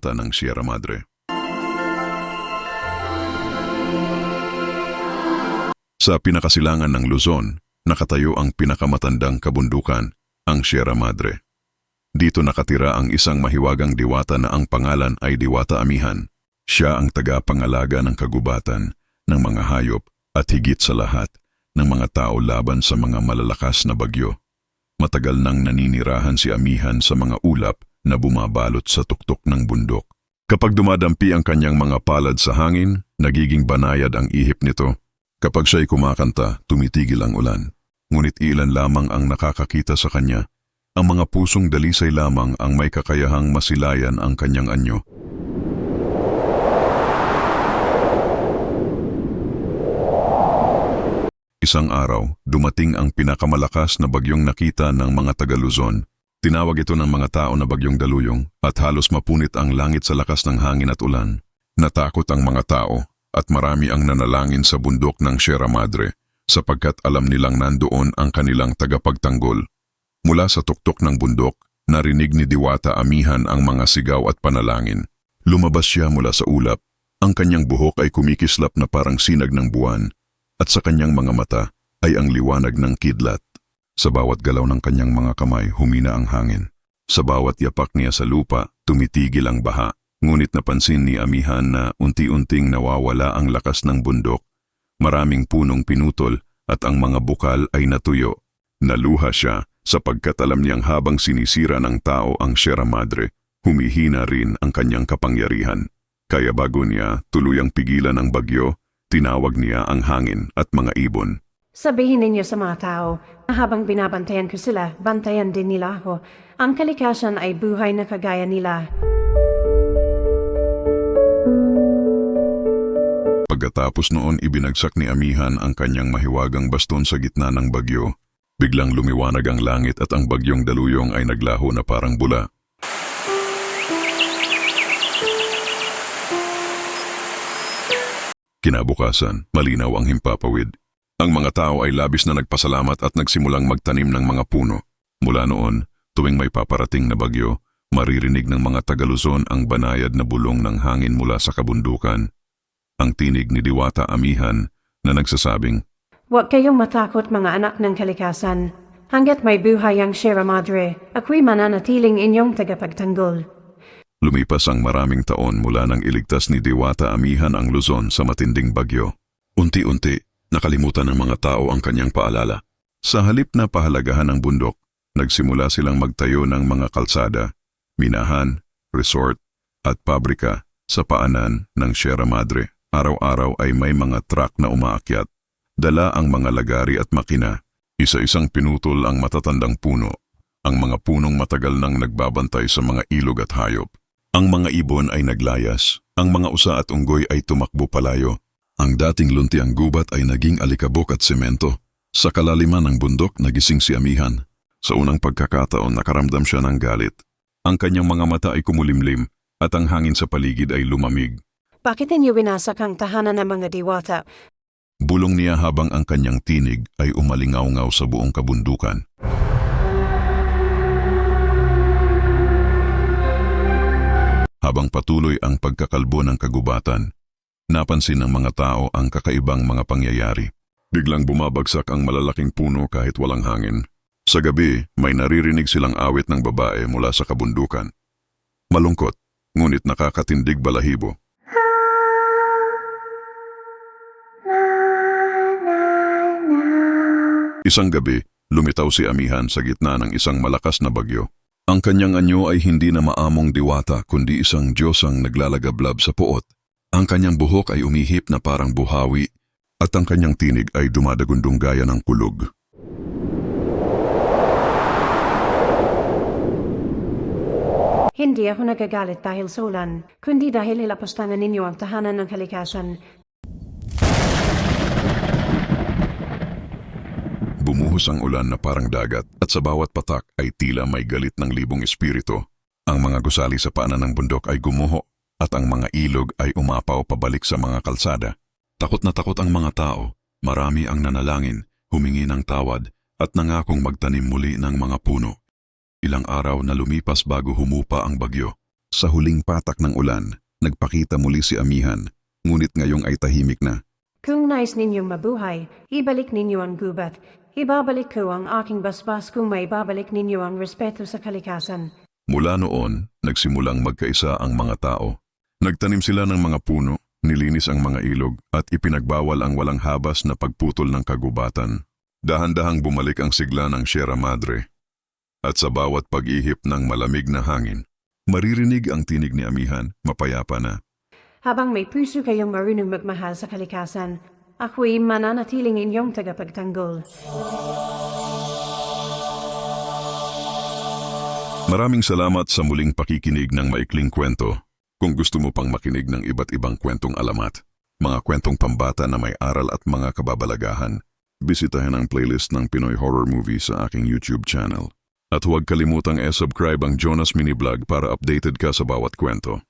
diwata ng Sierra Madre. Sa pinakasilangan ng Luzon, nakatayo ang pinakamatandang kabundukan, ang Sierra Madre. Dito nakatira ang isang mahiwagang diwata na ang pangalan ay Diwata Amihan. Siya ang tagapangalaga ng kagubatan, ng mga hayop at higit sa lahat, ng mga tao laban sa mga malalakas na bagyo. Matagal nang naninirahan si Amihan sa mga ulap na bumabalot sa tuktok ng bundok. Kapag dumadampi ang kanyang mga palad sa hangin, nagiging banayad ang ihip nito. Kapag siya'y kumakanta, tumitigil ang ulan. Ngunit ilan lamang ang nakakakita sa kanya. Ang mga pusong dalisay lamang ang may kakayahang masilayan ang kanyang anyo. Isang araw, dumating ang pinakamalakas na bagyong nakita ng mga taga-Luzon. Tinawag ito ng mga tao na bagyong daluyong at halos mapunit ang langit sa lakas ng hangin at ulan. Natakot ang mga tao at marami ang nanalangin sa bundok ng Sierra Madre sapagkat alam nilang nandoon ang kanilang tagapagtanggol. Mula sa tuktok ng bundok, narinig ni Diwata Amihan ang mga sigaw at panalangin. Lumabas siya mula sa ulap. Ang kanyang buhok ay kumikislap na parang sinag ng buwan at sa kanyang mga mata ay ang liwanag ng kidlat. Sa bawat galaw ng kanyang mga kamay, humina ang hangin. Sa bawat yapak niya sa lupa, tumitigil ang baha. Ngunit napansin ni Amihan na unti-unting nawawala ang lakas ng bundok. Maraming punong pinutol at ang mga bukal ay natuyo. Naluha siya sapagkat alam niyang habang sinisira ng tao ang Sierra Madre, humihina rin ang kanyang kapangyarihan. Kaya bago niya tuluyang pigilan ang bagyo, tinawag niya ang hangin at mga ibon. Sabihin ninyo sa mga tao na habang binabantayan ko sila, bantayan din nila ako. Ang kalikasan ay buhay na kagaya nila. Pagkatapos noon ibinagsak ni Amihan ang kanyang mahiwagang baston sa gitna ng bagyo. Biglang lumiwanag ang langit at ang bagyong daluyong ay naglaho na parang bula. Kinabukasan, malinaw ang himpapawid. Ang mga tao ay labis na nagpasalamat at nagsimulang magtanim ng mga puno. Mula noon, tuwing may paparating na bagyo, maririnig ng mga Tagaluzon ang banayad na bulong ng hangin mula sa kabundukan. Ang tinig ni Diwata Amihan na nagsasabing, Huwag kayong matakot mga anak ng kalikasan. Hanggat may buhay ang Sierra Madre, ako'y mananatiling inyong tagapagtanggol. Lumipas ang maraming taon mula nang iligtas ni Diwata Amihan ang Luzon sa matinding bagyo. Unti-unti, nakalimutan ng mga tao ang kanyang paalala. Sa halip na pahalagahan ng bundok, nagsimula silang magtayo ng mga kalsada, minahan, resort, at pabrika sa paanan ng Sierra Madre. Araw-araw ay may mga truck na umaakyat. Dala ang mga lagari at makina. Isa-isang pinutol ang matatandang puno. Ang mga punong matagal nang nagbabantay sa mga ilog at hayop. Ang mga ibon ay naglayas. Ang mga usa at unggoy ay tumakbo palayo. Ang dating luntiang gubat ay naging alikabok at semento. Sa kalaliman ng bundok, nagising si Amihan. Sa unang pagkakataon, nakaramdam siya ng galit. Ang kanyang mga mata ay kumulimlim at ang hangin sa paligid ay lumamig. Bakit ninyo winasak ang tahanan ng mga diwata? Bulong niya habang ang kanyang tinig ay umalingaw-ngaw sa buong kabundukan. Habang patuloy ang pagkakalbo ng kagubatan, napansin ng mga tao ang kakaibang mga pangyayari. Biglang bumabagsak ang malalaking puno kahit walang hangin. Sa gabi, may naririnig silang awit ng babae mula sa kabundukan. Malungkot, ngunit nakakatindig balahibo. Isang gabi, lumitaw si Amihan sa gitna ng isang malakas na bagyo. Ang kanyang anyo ay hindi na maamong diwata kundi isang Diyos ang naglalagablab sa puot. Ang kanyang buhok ay umihip na parang buhawi at ang kanyang tinig ay dumadagundong gaya ng kulog. Hindi ako nagagalit dahil sa ulan, kundi dahil ilapastangan ninyo ang tahanan ng kalikasan. Bumuhos ang ulan na parang dagat at sa bawat patak ay tila may galit ng libong espiritu. Ang mga gusali sa paanan ng bundok ay gumuho at ang mga ilog ay umapaw pabalik sa mga kalsada. Takot na takot ang mga tao, marami ang nanalangin, humingi ng tawad at nangakong magtanim muli ng mga puno. Ilang araw na lumipas bago humupa ang bagyo. Sa huling patak ng ulan, nagpakita muli si Amihan, ngunit ngayong ay tahimik na. Kung nais ninyong mabuhay, ibalik ninyo ang gubat. Ibabalik ko ang aking basbas kung may babalik ninyo ang respeto sa kalikasan. Mula noon, nagsimulang magkaisa ang mga tao. Nagtanim sila ng mga puno, nilinis ang mga ilog, at ipinagbawal ang walang habas na pagputol ng kagubatan. Dahan-dahang bumalik ang sigla ng Sierra Madre. At sa bawat pag-ihip ng malamig na hangin, maririnig ang tinig ni Amihan, mapayapa na. Habang may puso kayong marunong magmahal sa kalikasan, ako'y mananatiling inyong tagapagtanggol. Maraming salamat sa muling pakikinig ng maikling kwento. Kung gusto mo pang makinig ng iba't ibang kwentong alamat, mga kwentong pambata na may aral at mga kababalagahan, bisitahin ang playlist ng Pinoy Horror Movie sa aking YouTube channel. At huwag kalimutang e-subscribe ang Jonas Mini Vlog para updated ka sa bawat kwento.